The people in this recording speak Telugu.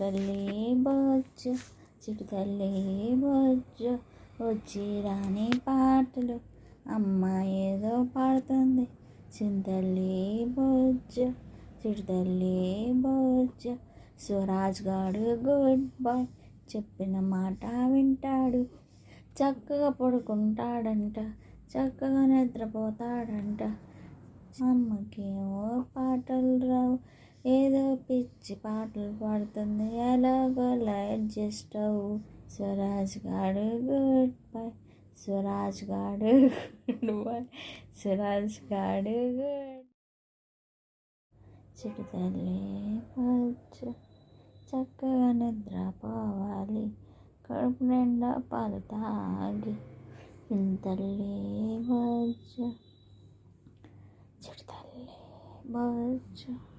తల్లి బొజ్జు చిటు బొజ్జు వచ్చి రాని పాటలు అమ్మ ఏదో పాడుతుంది. చింతల్లి బొజ్జు చిటు తల్లి బొచ్చు స్వరాజ్ గాడు గుడ్ బాయ్ చెప్పిన మాట వింటాడు. చక్కగా పడుకుంటాడంట చక్కగా నిద్రపోతాడంట. అమ్మకేమో పాటలు రావు. ఏదో పిచ్చి పాటలు పాడుతుంది. ఎలాగోలా అడ్జస్ట్ అవ్వు. స్వరాజ్ గాడు గుడ్ బై. స్వరాజ్ గాడు గుడ్ బై. స్వరాజ్ గాడు గుడ్ చిటితల్లి పచ్చు చక్కగా నిద్రపోవాలి కడుపు నిండా పాలు తాగి. తల్లి బొచ్చు చిడు తల్లి బొచ్చు